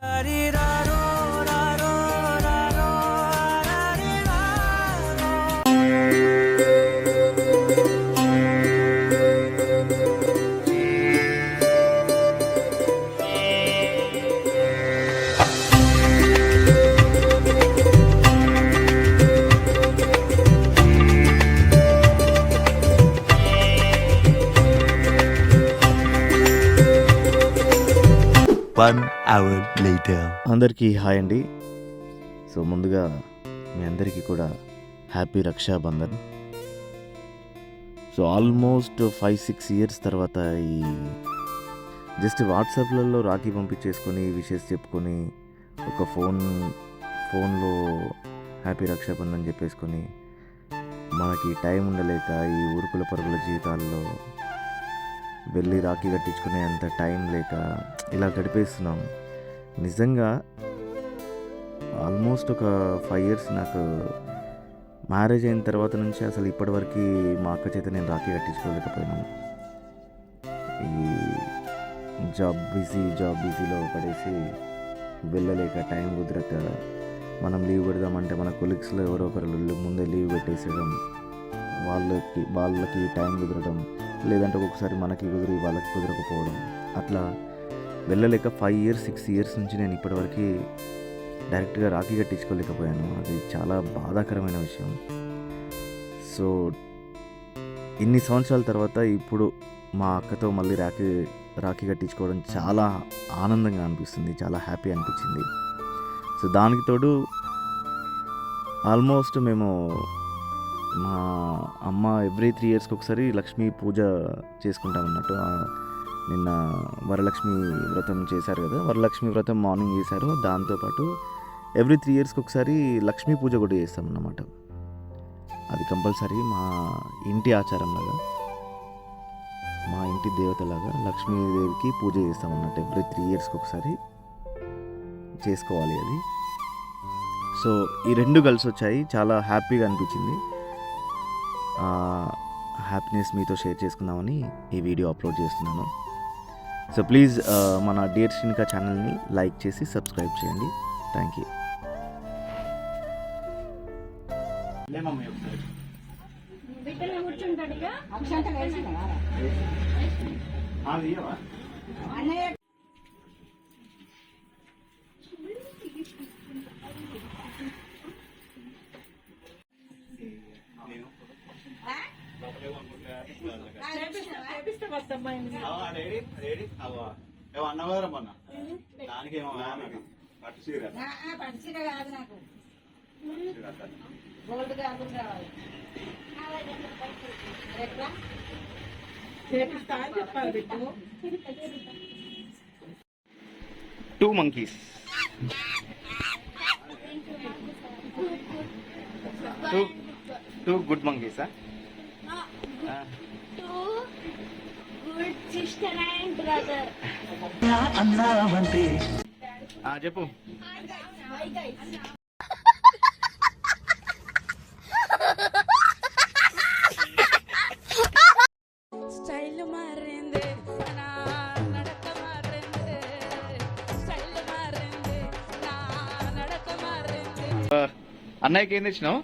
But it one hour later అందరికీ hi అండి. So ముందుగా మీ అందరికీ కూడా happy Rakshabandhan. So almost five six years తర్వాత ఈ జస్ట్ వాట్సాప్లలో రాఖీ పంపించేసుకొని విషెస్ చెప్పుకొని ఒక ఫోన్ ఫోన్లో హ్యాపీ రక్షాబంధన్ చెప్పేసుకొని మనకి టైం ఉండలేక ఈ ఊరుకుల పరుగుల జీవితాల్లో వెళ్ళి రాఖీ కట్టించుకునే అంత టైం లేక ఇలా గడిపేస్తున్నాం. నిజంగా ఆల్మోస్ట్ ఒక ఫైవ్ ఇయర్స్ నాకు మ్యారేజ్ అయిన తర్వాత నుంచి అసలు ఇప్పటివరకు మా అక్క చేత నేను రాఖీ కట్టించుకోలేకపోయినాను ఈ జాబ్ బిజీ జాబ్ బిజీలో పడేసి వెళ్ళలేక టైం కుదరక మనం లీవ్ పెడదామంటే మన కొలీగ్స్లో ఎవరో ఒకరు ముందే లీవ్ పెట్టేసేయడం వాళ్ళకి వాళ్ళకి టైం కుదరడం లేదంటే ఒక్కొక్కసారి మనకి కుదిరి వాళ్ళకి కుదరకపోవడం. అట్లా వెళ్ళలేక ఫైవ్ ఇయర్స్ సిక్స్ ఇయర్స్ నుంచి నేను ఇప్పటివరకు డైరెక్ట్గా రాఖీ కట్టించుకోలేకపోయాను. అది చాలా బాధాకరమైన విషయం. సో ఇన్ని సంవత్సరాల తర్వాత ఇప్పుడు మా అక్కతో మళ్ళీ రాఖీ రాఖీ కట్టించుకోవడం చాలా ఆనందంగా అనిపిస్తుంది చాలా హ్యాపీ అనిపించింది. సో దానికి తోడు ఆల్మోస్ట్ మేము మా అమ్మ ఎవ్రీ త్రీ ఇయర్స్కి ఒకసారి లక్ష్మీ పూజ చేసుకుంటాం అన్నట్టు. నిన్న వరలక్ష్మి వ్రతం చేశారు కదా వరలక్ష్మి వ్రతం మార్నింగ్ చేశారు. దాంతోపాటు ఎవ్రీ త్రీ ఇయర్స్కి ఒకసారి లక్ష్మీ పూజ కూడా చేస్తాం అన్నమాట. అది కంపల్సరీ మా ఇంటి ఆచారం లాగా మా ఇంటి దేవతలాగా లక్ష్మీదేవికి పూజ చేస్తాం అన్నట్టు ఎవ్రీ త్రీ ఇయర్స్కి ఒకసారి చేసుకోవాలి అది. సో ఈ రెండు కలిసి వచ్చాయి. చాలా హ్యాపీగా అనిపించింది. హ్యాపీనెస్ మీతో షేర్ చేసుకుందామని ఈ వీడియో అప్లోడ్ చేస్తున్నాను. సో ప్లీజ్ మన డియర్ శ్రీనికా ఛానల్ని లైక్ చేసి సబ్స్క్రైబ్ చేయండి. థ్యాంక్ యూ కూర్చుంటాడు అన్నవారా మొన్న దానికి ఏమో పట్టు చీర. పడిచిన కాదు నాకు. గోల్డ్ కాకుండా కావాలి. ఎట్లా? చేపిస్తా అని చెప్పాలి బిడ్డు two monkeys two two good మంకీసా చెప్పు. స్టైల్ మారింది నా నడక మారింది స్టైల్ మారింది నా నడక మారింది అన్నయ్యకి ఏం తెచ్చినావు?